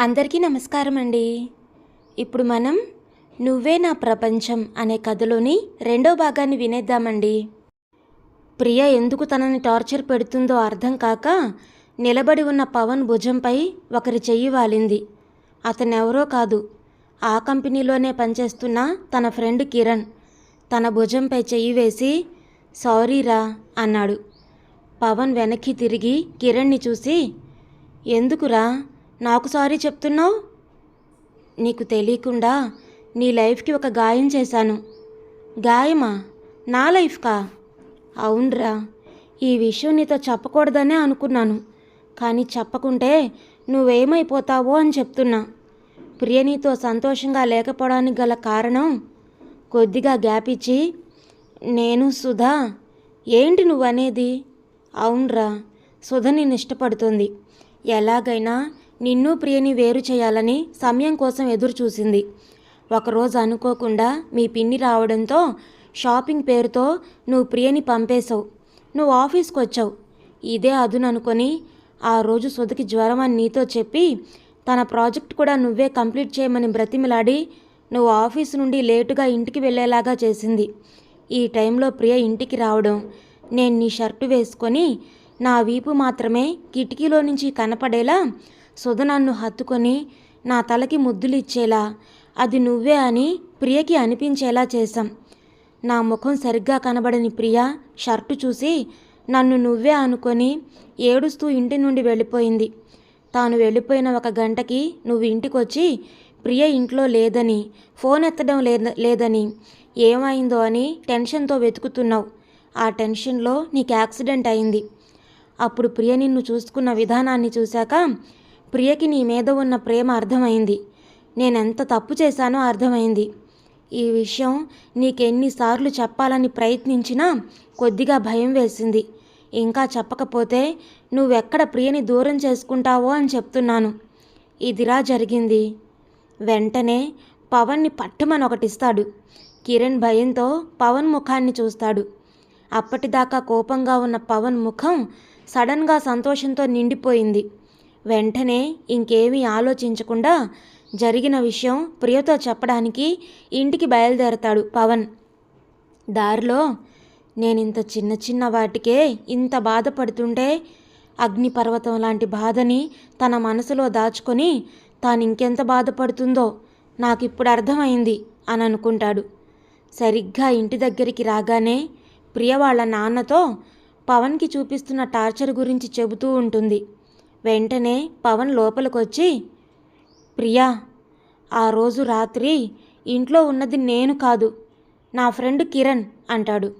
అందరికీ నమస్కారం అండి. ఇప్పుడు మనం నువ్వే నా ప్రపంచం అనే కథలోని రెండో భాగాన్ని వినేద్దామండి. ప్రియ ఎందుకు తనని టార్చర్ పెడుతుందో అర్థం కాక నిలబడి ఉన్న పవన్ భుజంపై ఒకరి చెయ్యి వాలింది. అతనెవరో కాదు. ఆ కంపెనీలోనే పనిచేస్తున్న తన ఫ్రెండ్ కిరణ్. తన భుజంపై చెయ్యి వేసి సారీరా అన్నాడు. పవన్ వెనక్కి తిరిగి కిరణ్ని చూసి ఎందుకురా? నాకు సారీ చెప్తున్నావు? నీకు తెలియకుండా నీ లైఫ్కి ఒక గాయం చేశాను. గాయమా? నా లైఫ్కా? అవునరా. ఈ విషయం నీతో చెప్పకూడదనే అనుకున్నాను. కానీ చెప్పకుంటే నువ్వేమైపోతావో అని చెప్తున్నా. ప్రియ నీతో సంతోషంగా లేకపోవడానికి గల కారణం? కొద్దిగా గ్యాప్ ఇచ్చి నేను సుధా. ఏంటి నువ్వనేది? అవునరా. సుధ నేను ఇష్టపడుతుంది. ఎలాగైనా నిన్ను ప్రియని వేరు చేయాలని సమయం కోసం ఎదురు చూసింది ఒకరోజు అనుకోకుండా మీ పిన్ని రావడంతో షాపింగ్ పేరుతో నువ్వు ప్రియని పంపేశావు. నువ్వు ఆఫీస్కి వచ్చావు ఇదే అదుననుకొని ఆ రోజు సుధకి జ్వరం అని నీతో చెప్పి తన ప్రాజెక్ట్ కూడా నువ్వే కంప్లీట్ చేయమని బ్రతిమిలాడి నువ్వు ఆఫీస్ నుండి లేటుగా ఇంటికి వెళ్ళేలాగా చేసింది. ఈ టైంలో ప్రియ ఇంటికి రావడం నేను నీ షర్టు వేసుకొని నా వీపు మాత్రమే కిటికీలో నుంచి కనపడేలా సుధ నన్ను హత్తుకొని నా తలకి ముద్దులిచ్చేలా అది నువ్వే అని ప్రియకి అనిపించేలా చేశాం. నా ముఖం సరిగ్గా కనబడని ప్రియ షర్టు చూసి నన్ను నువ్వే అనుకొని ఏడుస్తూ ఇంటి నుండి వెళ్ళిపోయింది. తాను వెళ్ళిపోయిన ఒక గంటకి నువ్వు ఇంటికొచ్చి ప్రియ ఇంట్లో లేదని ఫోన్ ఎత్తడం లేద లేదని ఏమైందో అని టెన్షన్తో వెతుకుతున్నావు. ఆ టెన్షన్లో నీకు యాక్సిడెంట్ అయింది. అప్పుడు ప్రియ నిన్ను చూసుకున్న విధానాన్ని చూశాక ప్రియకి నీ మీద ఉన్న ప్రేమ అర్థమైంది. నేనెంత తప్పు చేశానో అర్థమైంది. ఈ విషయం నీకెన్నిసార్లు చెప్పాలని ప్రయత్నించినా కొద్దిగా భయం వేసింది. ఇంకా చెప్పకపోతే నువ్వెక్కడ ప్రియని దూరం చేసుకుంటావో అని చెప్తున్నాను. ఇదిరా జరిగింది. వెంటనే పవన్ని పట్టుమని ఒకటిస్తాడు. కిరణ్ భయంతో పవన్ ముఖాన్ని చూస్తాడు. అప్పటిదాకా కోపంగా ఉన్న పవన్ ముఖం సడన్గా సంతోషంతో నిండిపోయింది. వెంటనే ఇంకేమీ ఆలోచించకుండా జరిగిన విషయం ప్రియతో చెప్పడానికి ఇంటికి బయలుదేరతాడు పవన్. దారిలో నేను ఇంత చిన్న చిన్న వాటికే ఇంత బాధపడుతుంటే అగ్నిపర్వతం లాంటి బాధని తన మనసులో దాచుకొని తాను ఇంకెంత బాధపడుతుందో నాకు ఇప్పుడు అర్థమైంది అని అనుకుంటాడు సరిగ్గా ఇంటి దగ్గరికి రాగానే ప్రియ వాళ్ళ నాన్నతో పవన్కి చూపిస్తున్న టార్చర్ గురించి చెబుతూ ఉంటుంది. వెంటనే పవన్ లోపలికొచ్చి ప్రియా ఆ రోజు రాత్రి ఇంట్లో ఉన్నది నేను కాదు నా ఫ్రెండ్ కిరణ్ అంటాడు.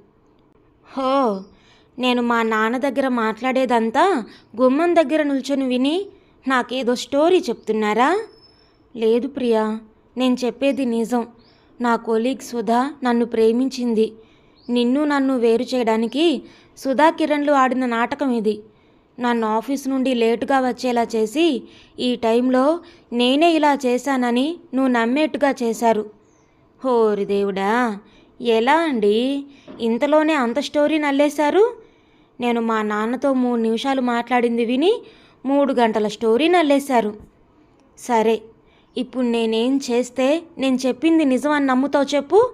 హో నేను మా నాన్న దగ్గర మాట్లాడేదంతా గుమ్మం దగ్గర నిల్చొని విని నాకేదో స్టోరీ చెప్తున్నారా? లేదు ప్రియా నేను చెప్పేది నిజం. నా కొలీగ్ సుధా నన్ను ప్రేమించింది. నిన్ను నన్ను వేరు చేయడానికి సుధా కిరణ్లు ఆడిన నాటకం ఇది. నన్ను ఆఫీస్ నుండి లేటుగా వచ్చేలా చేసి ఈ టైంలో నేనే ఇలా చేశానని నువ్వు నమ్మేట్టుగా చేశారు. హోరి దేవుడా ఎలా అండి? ఇంతలోనే అంత స్టోరీ నల్లేశారు? నేను మా నాన్నతో మూడు నిమిషాలు మాట్లాడింది విని మూడు గంటల స్టోరీ నల్లేశారు. సరే ఇప్పుడు నేనేం చేస్తే నేను చెప్పింది నిజం అని నమ్ముతావు చెప్పు.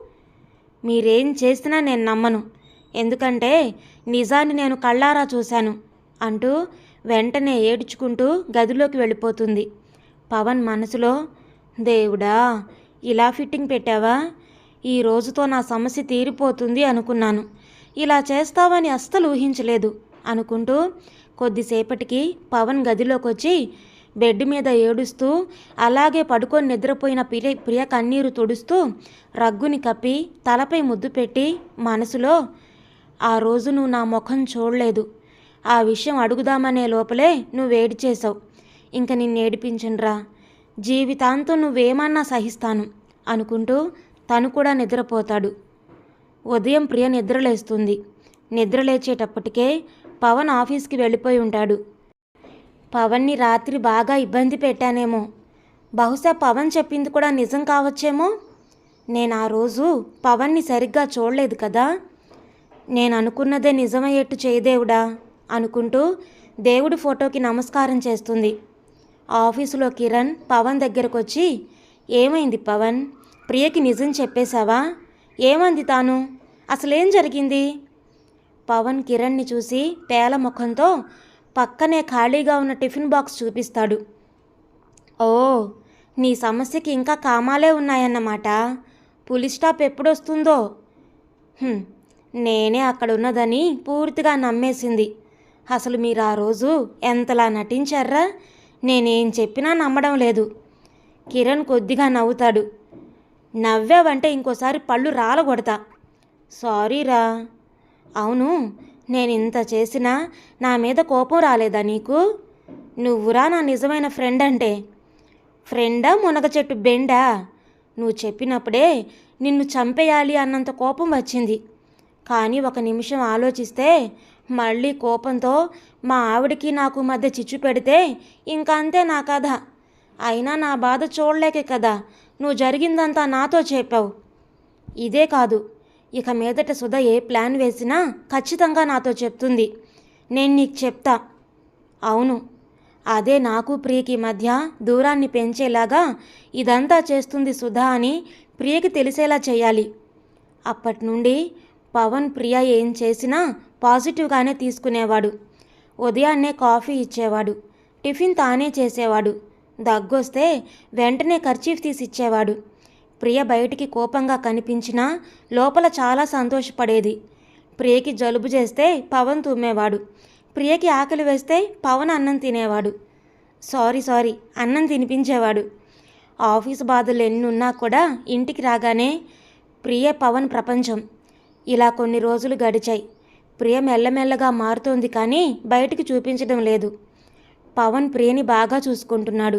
మీరేం చేసినా నేను నమ్మను. ఎందుకంటే నిజాన్ని నేను కళ్ళారా చూశాను. అంటూ వెంటనే ఏడ్చుకుంటూ గదిలోకి వెళ్ళిపోతుంది. పవన్ మనసులో దేవుడా ఇలా ఫిట్టింగ్ పెట్టావా? ఈ రోజుతో నా సమస్య తీరిపోతుంది అనుకున్నాను. ఇలా చేస్తావని అస్సలు ఊహించలేదు అనుకుంటూ కొద్దిసేపటికి పవన్ గదిలోకి వచ్చి బెడ్ మీద ఏడుస్తూ అలాగే పడుకొని నిద్రపోయిన ప్రియ ప్రియ కన్నీరు తుడుస్తూ రగ్గుని కప్పి తలపై ముద్దు పెట్టి మనసులో ఆ రోజు నువ్వు నా ముఖం చూడలేదు. ఆ విషయం అడుగుదామనే లోపలే నువ్వు చేసావు ఇంక నిన్ను జీవితాంతం నువ్వేమన్నా సహిస్తాను అనుకుంటూ తను కూడా నిద్రపోతాడు. ఉదయం ప్రియ నిద్రలేస్తుంది. నిద్రలేచేటప్పటికే పవన్ ఆఫీస్కి వెళ్ళిపోయి ఉంటాడు. పవన్ని రాత్రి బాగా ఇబ్బంది పెట్టానేమో. బహుశా పవన్ చెప్పింది కూడా నిజం కావచ్చేమో? నేను ఆ రోజు పవన్ని సరిగ్గా చూడలేదు కదా. నేను అనుకున్నదే నిజమయ్యేట్టు చేయదేవుడా? అనుకుంటూ దేవుడి ఫోటోకి నమస్కారం చేస్తుంది. ఆఫీసులో కిరణ్ పవన్ దగ్గరకు వచ్చి ఏమైంది పవన్? ప్రియకి నిజం చెప్పేశావా? ఏమంది తాను? అసలేం జరిగింది? పవన్ కిరణ్ని చూసి పేల ముఖంతో పక్కనే ఖాళీగా ఉన్న టిఫిన్ బాక్స్ చూపిస్తాడు. ఓ నీ సమస్యకి ఇంకా కామాలే ఉన్నాయన్నమాట. పులి స్టాప్ ఎప్పుడొస్తుందో? నేనే అక్కడ ఉన్నదని పూర్తిగా నమ్మేసింది. అసలు మీరు ఆ రోజు ఎంతలా నటించారా నేనేం చెప్పినా నమ్మడం లేదు. కిరణ్ కొద్దిగా నవ్వుతాడు. నవ్వావంటే ఇంకోసారి పళ్ళు రాలగొడతా. సారీరా అవును నేను ఇంత చేసినా నా మీద కోపం రాలేదా నీకు? నువ్వురా నా నిజమైన ఫ్రెండ్ అంటే. ఫ్రెండా మునగ చెట్టు బెండా? నువ్వు చెప్పినప్పుడే నిన్ను చంపేయాలి అన్నంత కోపం వచ్చింది. కానీ ఒక నిమిషం ఆలోచిస్తే మళ్ళీ కోపంతో మా ఆవిడకి నాకు మధ్య చిచ్చు పెడితే ఇంకంతే అంతే నా కథ. అయినా నా బాధ చూడలేకే కదా నువ్వు జరిగిందంతా నాతో చెప్పావు. ఇదే కాదు ఇక మీదట సుధ ఏ ప్లాన్ వేసినా ఖచ్చితంగా నాతో చెప్తుంది. నేను నీకు చెప్తా. అవును అదే నాకు ప్రియకి మధ్య దూరాన్ని పెంచేలాగా ఇదంతా చేస్తుంది సుధా అని ప్రియకి తెలిసేలా చేయాలి. అప్పటి నుండి పవన్ ప్రియ ఏం చేసినా పాజిటివ్గానే తీసుకునేవాడు. ఉదయాన్నే కాఫీ ఇచ్చేవాడు. టిఫిన్ తానే చేసేవాడు. దగ్గొస్తే వెంటనే ఖర్చీఫ్ తీసిచ్చేవాడు ప్రియ బయటికి కోపంగా కనిపించినా లోపల చాలా సంతోషపడేది. ప్రియకి జలుబు చేస్తే పవన్ తుమ్మేవాడు. ప్రియకి ఆకలి వేస్తే పవన్ అన్నం తినేవాడు. సారీ సారీ అన్నం తినిపించేవాడు. ఆఫీస్ బాధలు ఎన్నున్నా కూడా ఇంటికి రాగానే ప్రియ పవన్ ప్రపంచం. ఇలా కొన్ని రోజులు గడిచాయి. ప్రియ మెల్లమెల్లగా మారుతోంది కానీ బయటికి చూపించడం లేదు. పవన్ ప్రియని బాగా చూసుకుంటున్నాడు.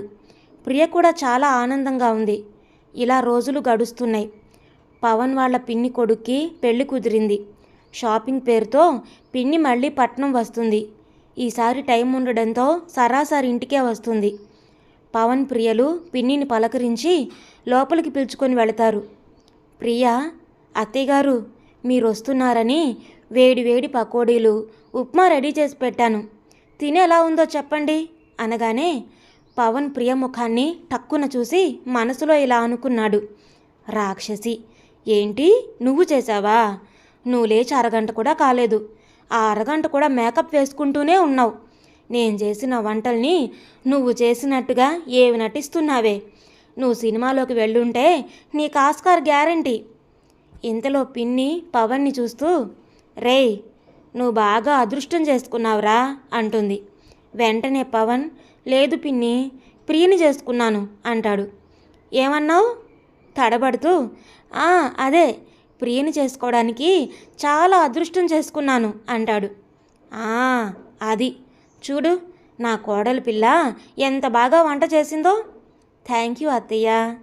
ప్రియ కూడా చాలా ఆనందంగా ఉంది. ఇలా రోజులు గడుస్తున్నాయి. పవన్ వాళ్ళ పిన్ని కొడుక్కి పెళ్ళి కుదిరింది. షాపింగ్ పేరుతో పిన్ని మళ్ళీ పట్నం వస్తుంది. ఈసారి టైం ఉండడంతో సరాసరి ఇంటికే వస్తుంది. పవన్ ప్రియలు పిన్నిని పలకరించి లోపలికి పిలుచుకొని వెళతారు. ప్రియ అత్తయ్యగారు మీరు వస్తున్నారని వేడి వేడి పకోడీలు ఉప్మా రెడీ చేసి పెట్టాను. తిని ఎలా ఉందో చెప్పండి? అనగానే పవన్ ప్రియ ముఖాన్ని టక్కున చూసి మనసులో ఇలా అనుకున్నాడు. రాక్షసి ఏంటి? నువ్వు చేసావా నువ్వు లేచి అరగంట కూడా కాలేదు. ఆ అరగంట కూడా మేకప్ వేసుకుంటూనే ఉన్నావు. నేను చేసిన వంటల్ని నువ్వు చేసినట్టుగా ఏవి నటిస్తున్నావే? నువ్వు సినిమాలోకి వెళ్ళుంటే నీకు ఆస్కార్ గ్యారంటీ. ఇంతలో పిన్ని పవన్ని చూస్తూ రేయ్ నువ్వు బాగా అదృష్టం చేసుకున్నావురా అంటుంది. వెంటనే పవన్ లేదు పిన్ని ప్రియని చేసుకున్నాను అంటాడు. ఏమన్నావు? తడబడుతూ "ఆ, అదే ప్రియని చేసుకోవడానికి చాలా అదృష్టం చేసుకున్నాను అంటాడు. "ఆ, అది. చూడు నా కోడలు పిల్ల ఎంత బాగా వంట చేసిందో. థ్యాంక్ యూ అత్తయ్య.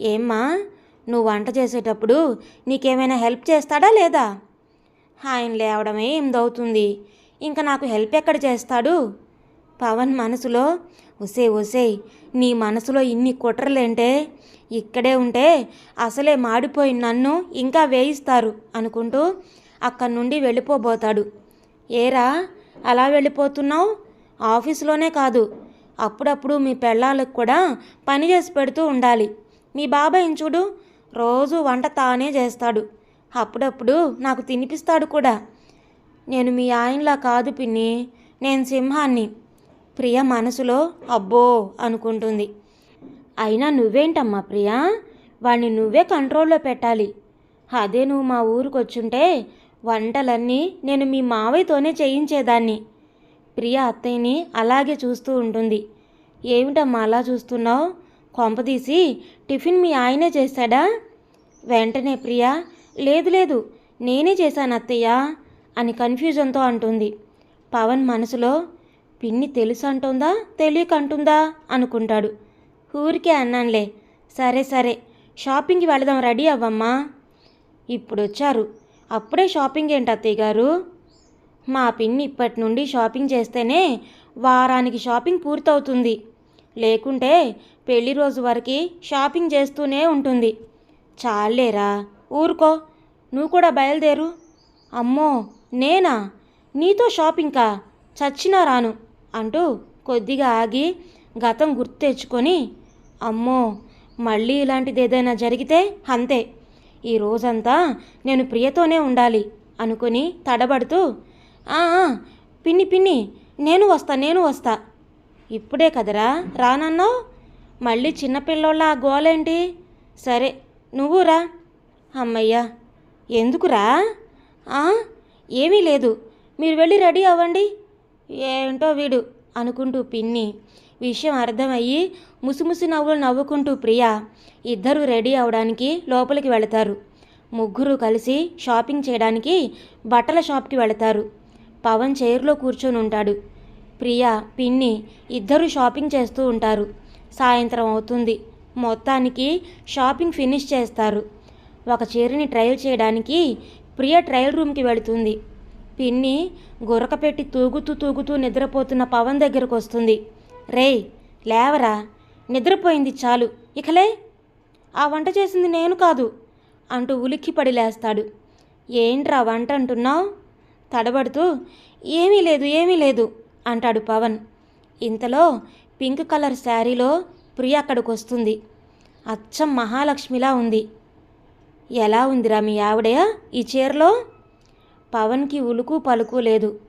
ఏమ్మా నువ్వు వంట చేసేటప్పుడు నీకేమైనా హెల్ప్ చేస్తాడా లేదా? ఆయన లేవడమే ఎనిమిదవుతుంది ఇంకా నాకు హెల్ప్ ఎక్కడ చేస్తాడు? పవన్ మనసులో ఒసే ఒసే నీ మనసులో ఇన్ని కుట్రలేంటే? ఇక్కడే ఉంటే అసలే మాడిపోయి నన్ను ఇంకా వేయిస్తారు అనుకుంటూ అక్కడి నుండి వెళ్ళిపోబోతాడు. ఏరా అలా వెళ్ళిపోతున్నావు? ఆఫీసులోనే కాదు. అప్పుడప్పుడు మీ పెళ్ళాలకు కూడా పని చేసి పెడుతూ ఉండాలి. మీ బాబాయ్ని చూడు రోజు వంట తానే చేస్తాడు. అప్పుడప్పుడు నాకు తినిపిస్తాడు కూడా. నేను మీ ఆయనలా కాదు పిన్ని నేను సింహాన్ని. ప్రియ మనసులో అబ్బో అనుకుంటుంది. అయినా నువ్వేంటమ్మా ప్రియా? వాణ్ణి నువ్వే కంట్రోల్లో పెట్టాలి. అదే నువ్వు మా ఊరికి వచ్చుంటే వంటలన్నీ నేను మీ మావయ్యతోనే చేయించేదాన్ని. ప్రియ అత్తయ్యని అలాగే చూస్తూ ఉంటుంది. ఏమిటమ్మా అలా చూస్తున్నావు? కొంపదీసి టిఫిన్ మీ ఆయనే చేశాడా వెంటనే ప్రియా లేదు లేదు నేనే చేశాను అత్తయ్య అని కన్ఫ్యూజన్తో అంటుంది. పవన్ మనసులో పిన్ని తెలుసు అంటుందా తెలియక అంటుందా అనుకుంటాడు. ఊరికే అన్నానులే సరే సరే షాపింగ్కి వెళదాం రెడీ అవ్వమ్మా. ఇప్పుడు వచ్చారు అప్పుడే షాపింగ్ ఏంటి అత్తయ్య గారు? మా పిన్ని ఇప్పటి నుండి షాపింగ్ చేస్తేనే వారానికి షాపింగ్ పూర్తవుతుంది. లేకుంటే పెళ్ళి రోజు వరకు షాపింగ్ చేస్తూనే ఉంటుంది. చాలేరా? ఊరుకో నువ్వు కూడా బయలుదేరు. అమ్మో నేనా? నీతో షాపింగ్కా చచ్చినా రాను అంటూ కొద్దిగా ఆగి గతం గుర్తు తెచ్చుకొని అమ్మో మళ్ళీ ఇలాంటిది ఏదైనా జరిగితే అంతే. ఈ రోజంతా నేను ప్రియతోనే ఉండాలి అనుకుని తడబడుతూ పిన్ని పిన్ని నేను వస్తా నేను వస్తా. ఇప్పుడే కదరా రానన్నావు? మళ్ళీ చిన్నపిల్లోళ్ళ ఆ గోలేంటి? సరే నువ్వు రా. అమ్మయ్యా ఎందుకురా? ఏమీ లేదు. మీరు వెళ్ళి రెడీ అవ్వండి. ఏంటో వీడు అనుకుంటూ పిన్ని విషయం అర్థమయ్యి ముసిముసి నవ్వులు నవ్వుకుంటూ ప్రియా ఇద్దరు రెడీ అవడానికి లోపలికి వెళతారు. ముగ్గురు కలిసి షాపింగ్ చేయడానికి బట్టల షాప్కి వెళతారు. పవన్ చైర్లో కూర్చొని ఉంటాడు. ప్రియా పిన్ని ఇద్దరు షాపింగ్ చేస్తూ ఉంటారు. సాయంత్రం అవుతుంది. మొత్తానికి షాపింగ్ ఫినిష్ చేస్తారు. ఒక చీరని ట్రయల్ చేయడానికి ప్రియ ట్రయల్ రూమ్కి వెళుతుంది. పిన్ని గురక పెట్టి తూగుతూ తూగుతూ నిద్రపోతున్న పవన్ దగ్గరకు వస్తుంది. రేయ్ లేవరా. నిద్రపోయింది చాలు. ఇకలే. ఆ వంట చేసింది నేను కాదు అంటూ ఉలిక్కిపడి లేస్తాడు. ఏంట్రా వంట అంటున్నావు? తడబడుతూ ఏమీ లేదు ఏమీ లేదు అంటాడు పవన్. ఇంతలో పింక్ కలర్ శారీలో ప్రియ అక్కడికి వస్తుంది అచ్చం మహాలక్ష్మిలా ఉంది. ఎలా ఉందిరా మీ ఆవిడ ఈ చీరలో పవన్కి ఉలుకు పలుకు లేదు.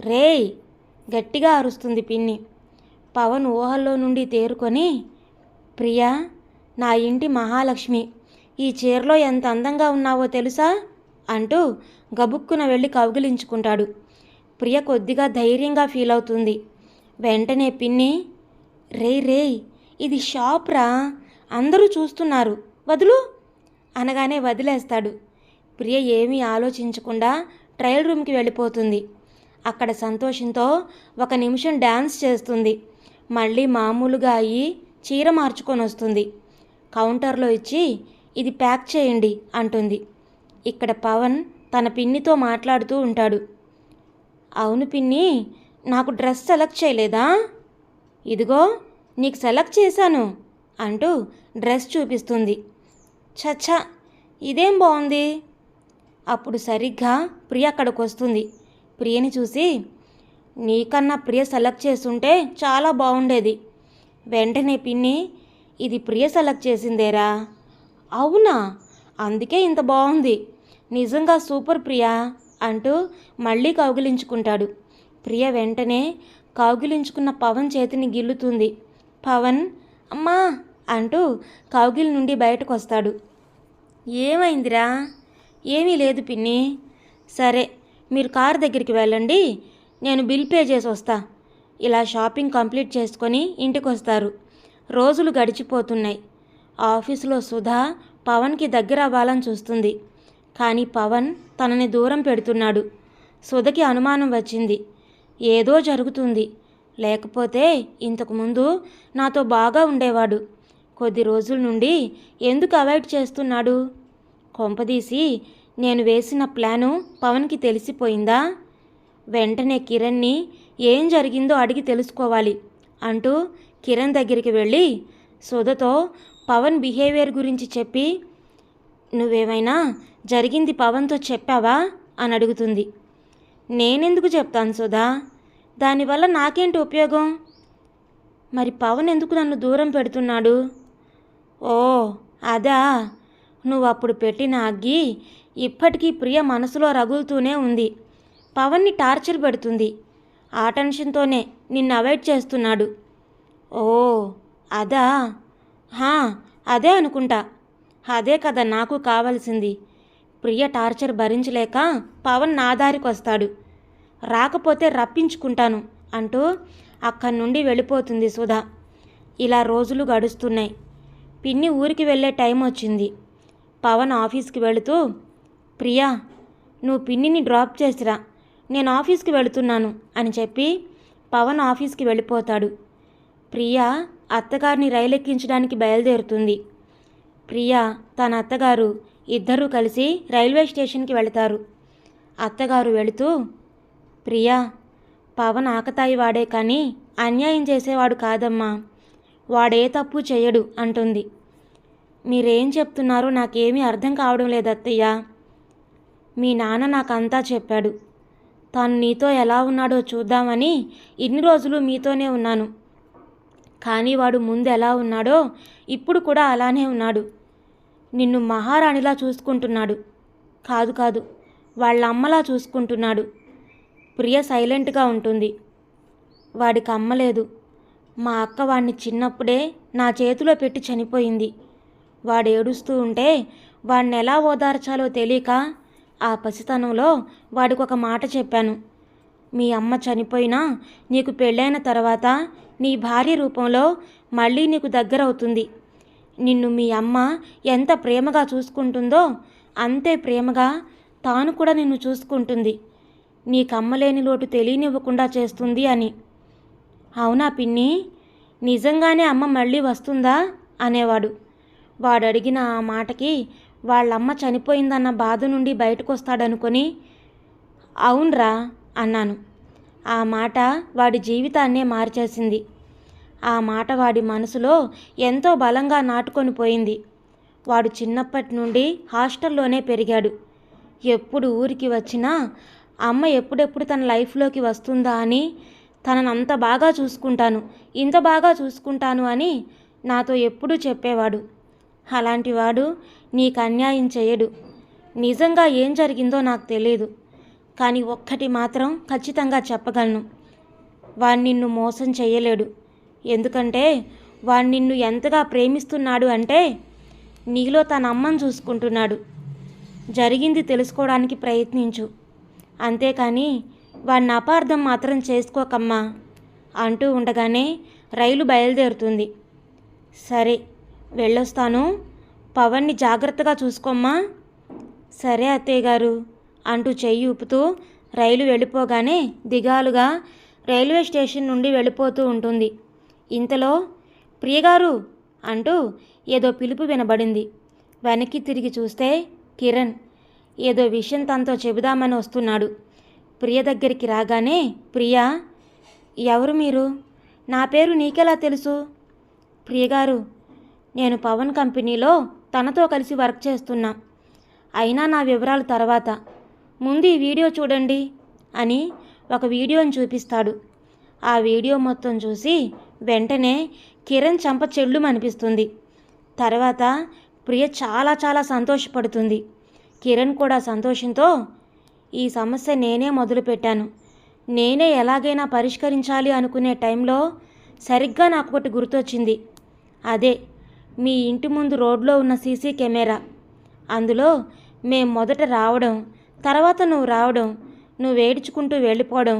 రేయ్ గట్టిగా అరుస్తుంది పిన్ని. పవన్ ఊహల్లో నుండి తేరుకొని ప్రియా నా ఇంటి మహాలక్ష్మి ఈ చీరలో ఎంత అందంగా ఉన్నావో తెలుసా? అంటూ గబుక్కున వెళ్ళి కౌగిలించుకుంటాడు. ప్రియ కొద్దిగా ధైర్యంగా ఫీల్ అవుతుంది. వెంటనే పిన్ని రేయ్ రేయ్ ఇది షాప్రా? అందరూ చూస్తున్నారు. వదులు. అనగానే వదిలేస్తాడు. ప్రియ ఏమీ ఆలోచించకుండా ట్రయల్ రూమ్కి వెళ్ళిపోతుంది. అక్కడ సంతోషంతో ఒక నిమిషం డ్యాన్స్ చేస్తుంది. మళ్ళీ మామూలుగా అయ్యి చీర మార్చుకొని వస్తుంది. కౌంటర్లో ఇచ్చి ఇది ప్యాక్ చేయండి అంటుంది. ఇక్కడ పవన్ తన పిన్నితో మాట్లాడుతూ ఉంటాడు. అవును పిన్ని నాకు డ్రెస్ సెలెక్ట్ చేయలేదా? ఇదిగో నీకు సెలెక్ట్ చేశాను అంటూ డ్రెస్ చూపిస్తుంది. చచ్చా ఇదేం బాగుంది అప్పుడు సరిగ్గా ప్రియ అక్కడికి వస్తుంది ప్రియని చూసి నీకన్నా ప్రియ సెలెక్ట్ చేస్తుంటే చాలా బాగుండేది వెంటనే పిన్ని ఇది ప్రియ సెలెక్ట్ చేసిందేరా? అవునా? అందుకే ఇంత బాగుంది నిజంగా సూపర్ ప్రియా అంటూ మళ్ళీ కౌగిలించుకుంటాడు. ప్రియ వెంటనే కౌగిలించుకున్న పవన్ చేతిని గిల్లుతుంది. పవన్ అమ్మా! అంటూ కౌగిలి నుండి బయటకు వస్తాడు ఏమైందిరా? ఏమీ లేదు పిన్ని. సరే మీరు కార్ దగ్గరికి వెళ్ళండి. నేను బిల్ పే చేసి వస్తా ఇలా షాపింగ్ కంప్లీట్ చేసుకొని ఇంటికి వస్తారు రోజులు గడిచిపోతున్నాయి. ఆఫీసులో సుధా పవన్కి దగ్గర అవ్వాలని చూస్తుంది. కానీ పవన్ తనని దూరం పెడుతున్నాడు. సుధకి అనుమానం వచ్చింది. ఏదో జరుగుతుంది. లేకపోతే ఇంతకుముందు నాతో బాగా ఉండేవాడు. కొద్ది రోజుల నుండి ఎందుకు అవాయిడ్ చేస్తున్నాడు? కొంపదీసి నేను వేసిన ప్లాను పవన్కి తెలిసిపోయిందా? వెంటనే కిరణ్ని ఏం జరిగిందో అడిగి తెలుసుకోవాలి అంటూ కిరణ్ దగ్గరికి వెళ్ళి సుధతో పవన్ బిహేవియర్ గురించి చెప్పి నువ్వేమైనా జరిగింది పవన్తో చెప్పావా? అని అడుగుతుంది. నేనెందుకు చెప్తాను సుధా? దానివల్ల నాకేంటి ఉపయోగం? మరి పవన్ ఎందుకు నన్ను దూరం పెడుతున్నాడు? ఓ అదా. నువ్వు అప్పుడు పెట్టిన అగ్గి ఇప్పటికీ ప్రియ మనసులో రగులుతూనే ఉంది. పవన్ని టార్చర్ పెడుతుంది. ఆ టెన్షన్తోనే నిన్ను అవాయిడ్ చేస్తున్నాడు. ఓ అదా. హా అదే అనుకుంటా. అదే కదా నాకు కావలసింది. ప్రియ టార్చర్ భరించలేక పవన్ నా దారికి వస్తాడు. రాకపోతే రప్పించుకుంటాను అంటూ అక్కడి నుండి వెళ్ళిపోతుంది సుధా. ఇలా రోజులు గడుస్తున్నాయి. పిన్ని ఊరికి వెళ్ళే టైం వచ్చింది. పవన్ ఆఫీస్కి వెళుతూ ప్రియా నువ్వు పిన్నిని డ్రాప్ చేసిరా. నేను ఆఫీస్కి వెళుతున్నాను అని చెప్పి పవన్ ఆఫీస్కి వెళ్ళిపోతాడు. ప్రియా అత్తగారిని రైలెక్కించడానికి బయలుదేరుతుంది. ప్రియా తన అత్తగారు ఇద్దరూ కలిసి రైల్వే స్టేషన్కి వెళతారు. అత్తగారు వెళుతూ ప్రియా పవన్ ఆకతాయి వాడే కానీ అన్యాయం చేసేవాడు కాదమ్మా. వాడే తప్పు చేయడు అంటుంది. మీరేం చెప్తున్నారో? నాకేమీ అర్థం కావడం లేదు అత్తయ్య. మీ నాన్న నాకంతా చెప్పాడు. తను నీతో ఎలా ఉన్నాడో చూద్దామని ఇన్ని రోజులు మీతోనే ఉన్నాను. కానీ వాడు ముందు ఎలా ఉన్నాడో ఇప్పుడు కూడా అలానే ఉన్నాడు. నిన్ను మహారాణిలా చూసుకుంటున్నాడు. కాదు కాదు వాళ్ళ అమ్మలా చూసుకుంటున్నాడు. ప్రియ సైలెంట్గా ఉంటుంది. వాడికి అమ్మలేదు మా అక్క వాడిని చిన్నప్పుడే నా చేతిలో పెట్టి చనిపోయింది. వాడు ఏడుస్తూ ఉంటే వాడిని ఎలా ఓదార్చాలో తెలియక ఆ పసితనంలో వాడికి ఒక మాట చెప్పాను. మీ అమ్మ చనిపోయినా నీకు పెళ్ళైన తర్వాత నీ భార్య రూపంలో మళ్ళీ నీకు దగ్గరవుతుంది. నిన్ను మీ అమ్మ ఎంత ప్రేమగా చూసుకుంటుందో అంతే ప్రేమగా తాను కూడా నిన్ను చూసుకుంటుంది. నీకు అమ్మలేని లోటు తెలియనివ్వకుండా చేస్తుంది అని అవునా పిన్ని? నిజంగానే అమ్మ మళ్ళీ వస్తుందా? అనేవాడు. వాడు అడిగిన ఆ మాటకి వాళ్ళమ్మ చనిపోయిందన్న బాధ నుండి బయటకు వస్తాడనుకొని అవునరా అన్నాను. ఆ మాట వాడి జీవితాన్నే మార్చేసింది. ఆ మాట వాడి మనసులో ఎంతో బలంగా నాటుకొని పోయింది. వాడు చిన్నప్పటి నుండి హాస్టల్లోనే పెరిగాడు. ఎప్పుడు ఊరికి వచ్చినా అమ్మ ఎప్పుడెప్పుడు తన లైఫ్లోకి వస్తుందా అని తనను అంత బాగా చూసుకుంటాను ఇంత బాగా చూసుకుంటాను అని నాతో ఎప్పుడూ చెప్పేవాడు. అలాంటివాడు నీకు అన్యాయం చేయడు. నిజంగా ఏం జరిగిందో నాకు తెలియదు కానీ ఒక్కటి మాత్రం ఖచ్చితంగా చెప్పగలను. వాడు నిన్ను మోసం చేయలేడు. ఎందుకంటే వాడు నిన్ను ఎంతగా ప్రేమిస్తున్నాడు అంటే నీలో తన అమ్మను చూసుకుంటున్నాడు. జరిగింది తెలుసుకోవడానికి ప్రయత్నించు. అంతేకాని వాడిని అపార్థం మాత్రం చేసుకోకమ్మా అంటూ ఉండగానే రైలు బయలుదేరుతుంది. సరే వెళ్ళొస్తాను. పవన్ని జాగ్రత్తగా చూసుకోమ్మా. సరే అత్తయ్య గారు అంటూ చెయ్యి ఊపుతూ రైలు వెళ్ళిపోగానే దిగాలుగా రైల్వే స్టేషన్ నుండి వెళ్ళిపోతూ ఉంటుంది. ఇంతలో ప్రియగారు అంటూ ఏదో పిలుపు వినబడింది. వెనక్కి తిరిగి చూస్తే కిరణ్ ఏదో విషయం తనతో చెబుదామని వస్తున్నాడు. ప్రియ దగ్గరికి రాగానే ప్రియా ఎవరు మీరు? నా పేరు నీకెలా తెలుసు? ప్రియగారు నేను పవన్ కంపెనీలో తనతో కలిసి వర్క్ చేస్తున్నా. అయినా నా వివరాలు తర్వాత. ముందు ఈ వీడియో చూడండి అని ఒక వీడియోని చూపిస్తాడు. ఆ వీడియో మొత్తం చూసి వెంటనే కిరణ్ చంప చెల్లు అనిపిస్తుంది తర్వాత ప్రియ చాలా చాలా సంతోషపడుతుంది. కిరణ్ కూడా సంతోషంతో ఈ సమస్య నేనే మొదలుపెట్టాను. నేనే ఎలాగైనా పరిష్కరించాలి అనుకునే టైంలో సరిగ్గా నాకు ఒకటి గుర్తొచ్చింది. అదే మీ ఇంటి ముందు రోడ్లో ఉన్న సీసీ కెమెరా. అందులో మేం మొదట రావడం తర్వాత నువ్వు రావడం నువ్వు ఏడ్చుకుంటూ వెళ్ళిపోవడం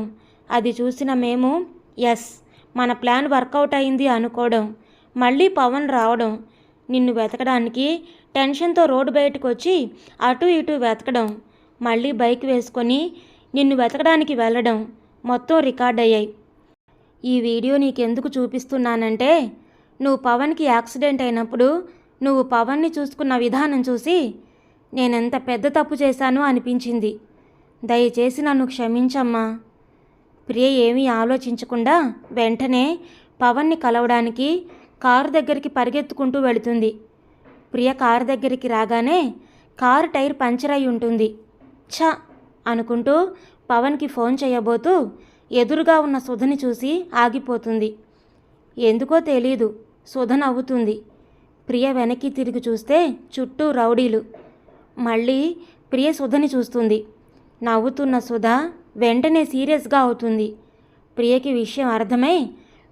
అది చూసిన మేము ఎస్ మన ప్లాన్ వర్కౌట్ అయింది అనుకోవడం మళ్ళీ పవన్ రావడం నిన్ను వెతకడానికి టెన్షన్తో రోడ్డు బయటకు వచ్చి అటు ఇటు వెతకడం మళ్ళీ బైక్ వేసుకొని నిన్ను వెతకడానికి వెళ్ళడం మొత్తం రికార్డ్ అయ్యాయి ఈ వీడియో నీకెందుకు చూపిస్తున్నానంటే నువ్వు పవన్కి యాక్సిడెంట్ అయినప్పుడు నువ్వు పవన్ని చూసుకున్న విధానం చూసి నేనెంత పెద్ద తప్పు చేశానో అనిపించింది. దయచేసి నన్ను క్షమించమ్మా. ప్రియ ఏమీ ఆలోచించకుండా వెంటనే పవన్ని కలవడానికి కారు దగ్గరికి పరిగెత్తుకుంటూ వెళుతుంది. ప్రియ కారు దగ్గరికి రాగానే కారు టైర్ పంచర్ అయి ఉంటుంది. ఛ అనుకుంటూ పవన్కి ఫోన్ చేయబోతూ ఎదురుగా ఉన్న సుధని చూసి ఆగిపోతుంది. ఎందుకో తెలీదు. సుధ నవ్వుతుంది. ప్రియ వెనక్కి తిరిగి చూస్తే చుట్టూ రౌడీలు. మళ్ళీ ప్రియ సుధని చూస్తుంది. నవ్వుతున్న సుధ వెంటనే సీరియస్గా అవుతుంది. ప్రియకి విషయం అర్థమై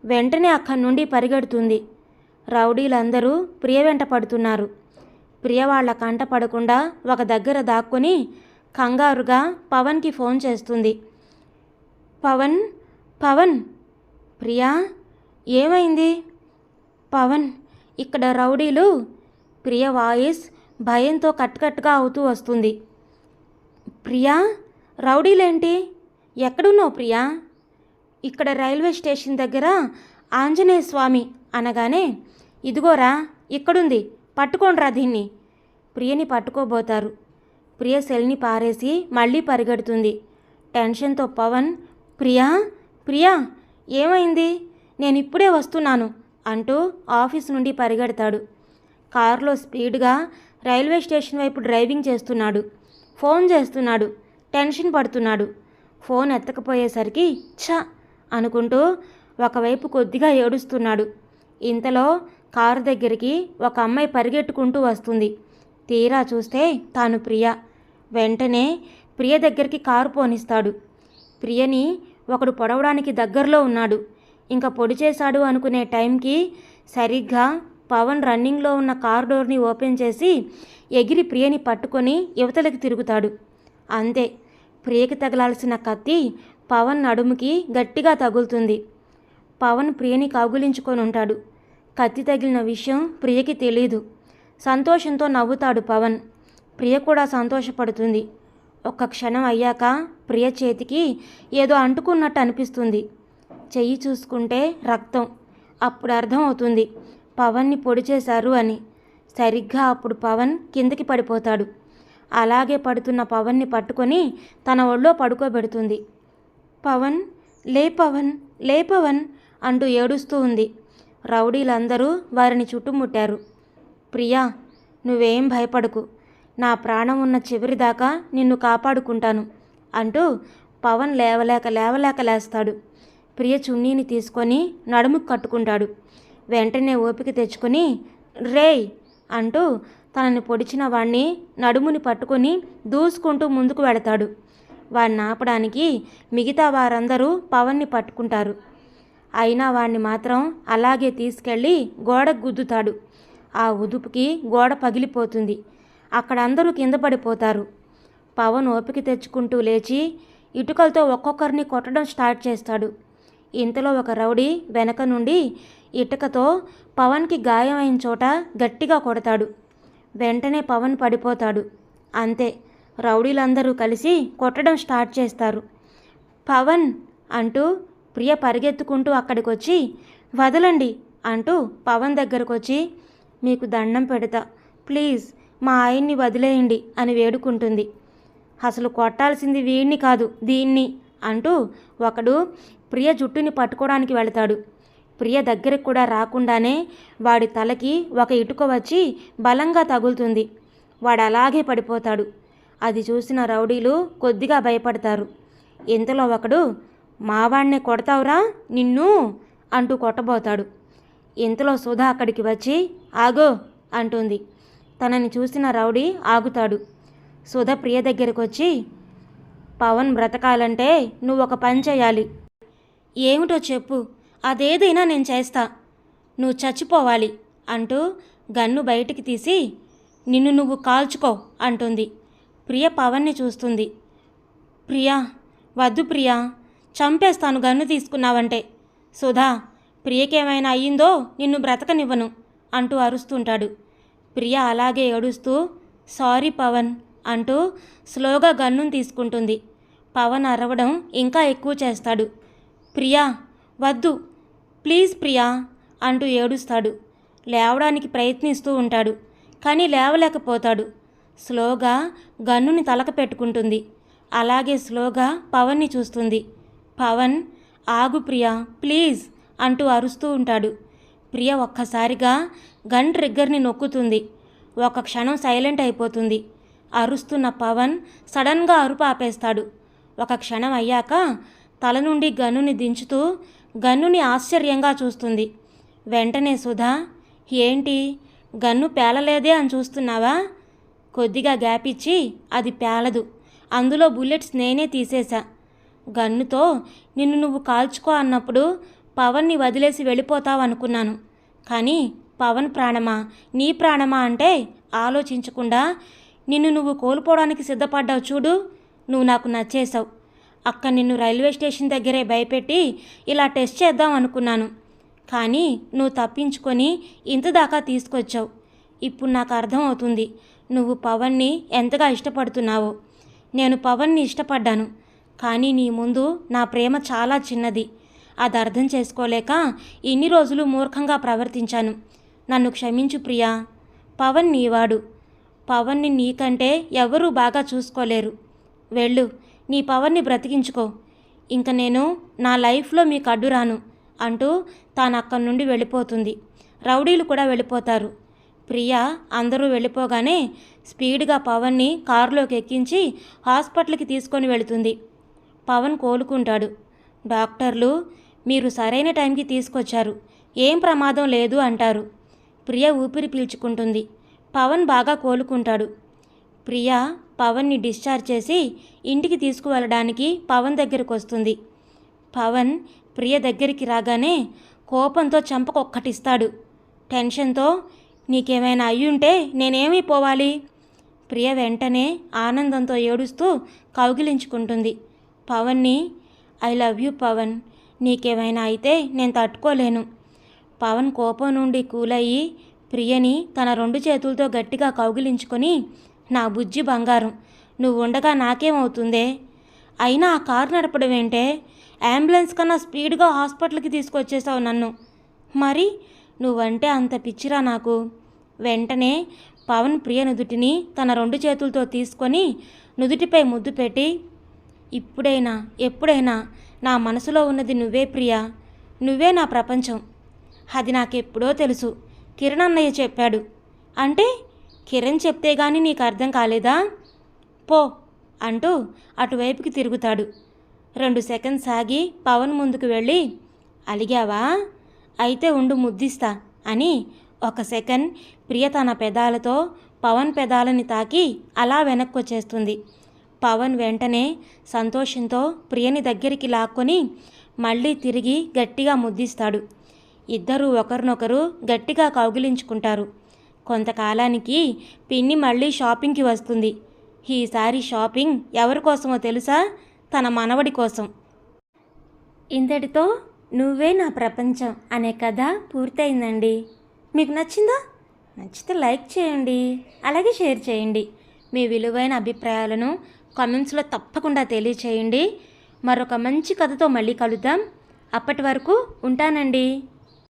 వెంటనే అక్కడి నుండి పరిగెడుతుంది. రౌడీలందరూ ప్రియ వెంట పడుతున్నారు. ప్రియ వాళ్ళ కంట పడకుండా ఒక దగ్గర దాక్కుని కంగారుగా పవన్కి ఫోన్ చేస్తుంది. పవన్ పవన్ ప్రియా ఏమైంది? పవన్ ఇక్కడ రౌడీలు. ప్రియ వాయిస్ భయంతో కట్కట్గా అవుతూ వస్తుంది. ప్రియా రౌడీలేంటి? ఎక్కడున్నావు ప్రియా? ఇక్కడ రైల్వే స్టేషన్ దగ్గర ఆంజనేయ స్వామి అనగానే ఇదిగోరా ఇక్కడుంది పట్టుకోండిరా దీన్ని. ప్రియని పట్టుకోబోతారు. ప్రియ సెల్ని పారేసి మళ్ళీ పరిగెడుతుంది. టెన్షన్తో పవన్ ప్రియా ప్రియా ఏమైంది? నేను ఇప్పుడే వస్తున్నాను అంటూ ఆఫీస్ నుండి పరిగెడతాడు. కారులో స్పీడ్గా రైల్వే స్టేషన్ వైపు డ్రైవింగ్ చేస్తున్నాడు. ఫోన్ చేస్తున్నాడు. టెన్షన్ పడుతున్నాడు. ఫోన్ ఎత్తకపోయేసరికి ఛ అనుకుంటూ ఒకవైపు కొద్దిగా ఏడుస్తున్నాడు. ఇంతలో కారు దగ్గరికి ఒక అమ్మాయి పరిగెట్టుకుంటూ వస్తుంది. తీరా చూస్తే తాను ప్రియ. వెంటనే ప్రియ దగ్గరికి కారు పోనిస్తాడు. ప్రియని ఒకడు పొడవడానికి దగ్గరలో ఉన్నాడు. ఇంకా పొడి చేశాడు అనుకునే టైంకి సరిగ్గా పవన్ రన్నింగ్లో ఉన్న కార్ డోర్ని ఓపెన్ చేసి ఎగిరి ప్రియని పట్టుకొని యువతలకు తిరుగుతాడు. అంతే ప్రియకి తగలాల్సిన కత్తి పవన్ నడుముకి గట్టిగా తగులుతుంది. పవన్ ప్రియని కౌగులించుకొని ఉంటాడు. కత్తి తగిలిన విషయం ప్రియకి తెలీదు. సంతోషంతో నవ్వుతాడు పవన్. ప్రియ కూడా సంతోషపడుతుంది. ఒక్క క్షణం అయ్యాక ప్రియ చేతికి ఏదో అంటుకున్నట్టు అనిపిస్తుంది. చెయ్యి చూసుకుంటే రక్తం. అప్పుడు అర్థమవుతుంది పవన్ని పొడి చేశారు అని. సరిగ్గా అప్పుడు పవన్ కిందకి పడిపోతాడు. అలాగే పడుతున్న పవన్ని పట్టుకొని తన ఒళ్ళో పడుకోబెడుతుంది. పవన్ లే పవన్ లే పవన్ అంటూ ఏడుస్తూ ఉంది. రౌడీలందరూ వారిని చుట్టుముట్టారు. ప్రియా నువ్వేం భయపడకు. నా ప్రాణం ఉన్న చివరి దాకా నిన్ను కాపాడుకుంటాను అంటూ పవన్ లేవలేక లేవలేక లేస్తాడు. ప్రియ చున్నీని తీసుకొని నడుముకు కట్టుకుంటాడు. వెంటనే ఓపిక తెచ్చుకొని రేయ్! అంటూ తనని పొడిచిన వాణ్ణి నడుముని పట్టుకొని దూసుకుంటూ ముందుకు వెళతాడు. వాడిని ఆపడానికి మిగతా వారందరూ పవన్ని పట్టుకుంటారు. అయినా వాణ్ణి మాత్రం అలాగే తీసుకెళ్ళి గోడకు గుద్దుతాడు. ఆ ఉదుపుకి గోడ పగిలిపోతుంది. అక్కడ అందరూ కింద పడిపోతారు. పవన్ ఓపిక తెచ్చుకుంటూ లేచి ఇటుకలతో ఒక్కొక్కరిని కొట్టడం స్టార్ట్ చేస్తాడు. ఇంతలో ఒక రౌడీ వెనక నుండి ఇటుకతో పవన్కి గాయమైన చోట గట్టిగా కొడతాడు. వెంటనే పవన్ పడిపోతాడు. అంతే రౌడీలందరూ కలిసి కొట్టడం స్టార్ట్ చేస్తారు. పవన్ అంటూ ప్రియ పరిగెత్తుకుంటూ అక్కడికి వచ్చి వదలండి అంటూ పవన్ దగ్గరకు వచ్చి మీకు దండం పెడతా ప్లీజ్ మా ఆయన్ని వదిలేయండి అని వేడుకుంటుంది. అసలు కొట్టాల్సింది వీడిని కాదు దీన్ని అంటూ ఒకడు ప్రియ జుట్టుని పట్టుకోవడానికి వెళతాడు. ప్రియ దగ్గరికి కూడా రాకుండానే వాడి తలకి ఒక ఇటుక వచ్చి బలంగా తగులుతుంది. వాడు అలాగే పడిపోతాడు. అది చూసిన రౌడీలు కొద్దిగా భయపడతారు. ఇంతలో ఒకడు మావాణ్ణే కొడతావురా నిన్ను అంటూ కొట్టబోతాడు. ఇంతలో సుధా అక్కడికి వచ్చి ఆగో అంటుంది. తనని చూసిన రౌడీ ఆగుతాడు. సుధ ప్రియ దగ్గరికి వచ్చి పవన్ బ్రతకాలంటే నువ్వు ఒక పని చేయాలి. ఏమిటో చెప్పు. అదేదైనా నేను చేస్తా. నువ్వు చచ్చిపోవాలి అంటూ గన్ను బయటికి తీసి నిన్ను నువ్వు కాల్చుకో అంటుంది. ప్రియ పవన్ని చూస్తుంది. ప్రియా వద్దు ప్రియా. చంపేస్తాను గన్ను తీసుకున్నావంటే. సుధా ప్రియకేమైనా అయ్యిందో నిన్ను బ్రతకనివ్వను అంటూ అరుస్తుంటాడు. ప్రియ అలాగే ఏడుస్తూ సారీ పవన్ అంటూ స్లోగా గన్నును తీసుకుంటుంది. పవన్ అరవడం ఇంకా ఎక్కువ చేస్తాడు. ప్రియా వద్దు. ప్లీజ్ ప్రియా అంటూ ఏడుస్తాడు. లేవడానికి ప్రయత్నిస్తూ ఉంటాడు కానీ లేవలేకపోతాడు. స్లోగా గన్నుని తలక పెట్టుకుంటుంది. అలాగే స్లోగా పవన్ని చూస్తుంది. పవన్ ఆగు ప్రియా ప్లీజ్ అంటూ అరుస్తూ ఉంటాడు. ప్రియ ఒక్కసారిగా గన్ ట్రిగ్గర్ని నొక్కుతుంది. ఒక క్షణం సైలెంట్ అయిపోతుంది. అరుస్తున్న పవన్ సడన్గా అరుపు ఆపేస్తాడు. ఒక క్షణం అయ్యాక తల నుండి గన్నుని దించుతూ గన్నుని ఆశ్చర్యంగా చూస్తుంది. వెంటనే సుధా ఏంటి? గన్ను పేలలేదే అని చూస్తున్నావా? కొద్దిగా గ్యాప్ ఇచ్చి అది పేలదు. అందులో బుల్లెట్స్ నేనే తీసేశా. గన్నుతో నిన్ను నువ్వు కాల్చుకో అన్నప్పుడు పవన్ని వదిలేసి వెళ్ళిపోతావనుకున్నాను. కానీ పవన్ ప్రాణమా? నీ ప్రాణమా అంటే ఆలోచించకుండా నిన్ను నువ్వు కోల్పోవడానికి సిద్ధపడ్డావు చూడు. నువ్వు నాకు నచ్చేశావు. అక్క నిన్ను రైల్వే స్టేషన్ దగ్గరే భయపెట్టి ఇలా టెస్ట్ చేద్దాం అనుకున్నాను. కానీ నువ్వు తప్పించుకొని ఇంత దాకా తీసుకొచ్చావు. ఇప్పుడు నాకు అర్థమవుతుంది నువ్వు పవన్ని ఎంతగా ఇష్టపడుతున్నావో. నేను పవన్ని ఇష్టపడ్డాను. కానీ నీ ముందు నా ప్రేమ చాలా చిన్నది. అది అర్థం చేసుకోలేక ఇన్ని రోజులు మూర్ఖంగా ప్రవర్తించాను. నన్ను క్షమించు ప్రియా. పవన్ నీవాడు. పవన్ని నీకంటే ఎవరూ బాగా చూసుకోలేరు. వెళ్ళు నీ పవన్ని బ్రతికించుకో. ఇంక నేను నా లైఫ్లో మీకు అడ్డురాను అంటూ తాను అక్కడి నుండి వెళ్ళిపోతుంది. రౌడీలు కూడా వెళ్ళిపోతారు. ప్రియా అందరూ వెళ్ళిపోగానే స్పీడ్గా పవన్ని కారులోకి ఎక్కించి హాస్పిటల్కి తీసుకొని వెళుతుంది. పవన్ కోలుకుంటాడు. డాక్టర్లు మీరు సరైన టైంకి తీసుకొచ్చారు. ఏం ప్రమాదం లేదు అంటారు. ప్రియ ఊపిరి పీల్చుకుంటుంది. పవన్ బాగా కోలుకుంటాడు. ప్రియ పవన్ని డిశ్చార్జ్ చేసి ఇంటికి తీసుకువెళ్ళడానికి పవన్ దగ్గరికి వస్తుంది పవన్ ప్రియ దగ్గరికి రాగానే కోపంతో చంపకొక్కటిస్తాడు. టెన్షన్తో నీకేమైనా అయ్యుంటే నేనేమీ పోవాలి? ప్రియ వెంటనే ఆనందంతో ఏడుస్తూ కౌగిలించుకుంటుంది. పవన్ని ఐ లవ్ యూ పవన్ నీకేమైనా అయితే నేను తట్టుకోలేను. పవన్ కోపం నుండి కూలయ్యి ప్రియని తన రెండు చేతులతో గట్టిగా కౌగిలించుకొని నా బుజ్జి బంగారం నువ్వు ఉండగా నాకేమవుతుందే? అయినా ఆ కారు నడపడం ఏంటే? అంబులెన్స్ కన్నా స్పీడ్గా హాస్పిటల్కి తీసుకొచ్చేసావు నన్ను. మరి నువ్వంటే అంత పిచ్చిరా నాకు. వెంటనే పవన్ ప్రియ నుదుటిని తన రెండు చేతులతో తీసుకొని నుదుటిపై ముద్దు పెట్టి ఇప్పుడైనా ఎప్పుడైనా నా మనసులో ఉన్నది నువ్వే ప్రియా. నువ్వే నా ప్రపంచం. అది నాకెప్పుడో తెలుసు. కిరణ్ అన్నయ్య చెప్పాడు. అంటే కిరణ్ చెప్తే గాని నీకు అర్థం కాలేదా? పో అంటూ అటువైపుకి తిరుగుతాడు. రెండు సెకండ్స్ ఆగి పవన్ ముందుకు వెళ్ళి అలిగావా? అయితే ఉండు ముద్దిస్తా అని ఒక సెకండ్ ప్రియ తన పెదాలతో పవన్ పెదాలని తాకి అలా వెనక్కొచ్చేస్తుంది. పవన్ వెంటనే సంతోషంతో ప్రియని దగ్గరికి లాక్కొని మళ్ళీ తిరిగి గట్టిగా ముద్దిస్తాడు. ఇద్దరూ ఒకరినొకరు గట్టిగా కౌగిలించుకుంటారు. కొంతకాలానికి పిన్ని మళ్ళీ షాపింగ్కి వస్తుంది. ఈసారి షాపింగ్ ఎవరి కోసమో తెలుసా? తన మనవడి కోసం. ఇంతటితో నువ్వే నా ప్రపంచం అనే కథ పూర్తయిందండి. మీకు నచ్చిందా? నచ్చితే లైక్ చేయండి. అలాగే షేర్ చేయండి. మీ విలువైన అభిప్రాయాలను కామెంట్స్లో తప్పకుండా తెలియచేయండి. మరొక మంచి కథతో మళ్ళీ కలుద్దాం. అప్పటి వరకు ఉంటానండి.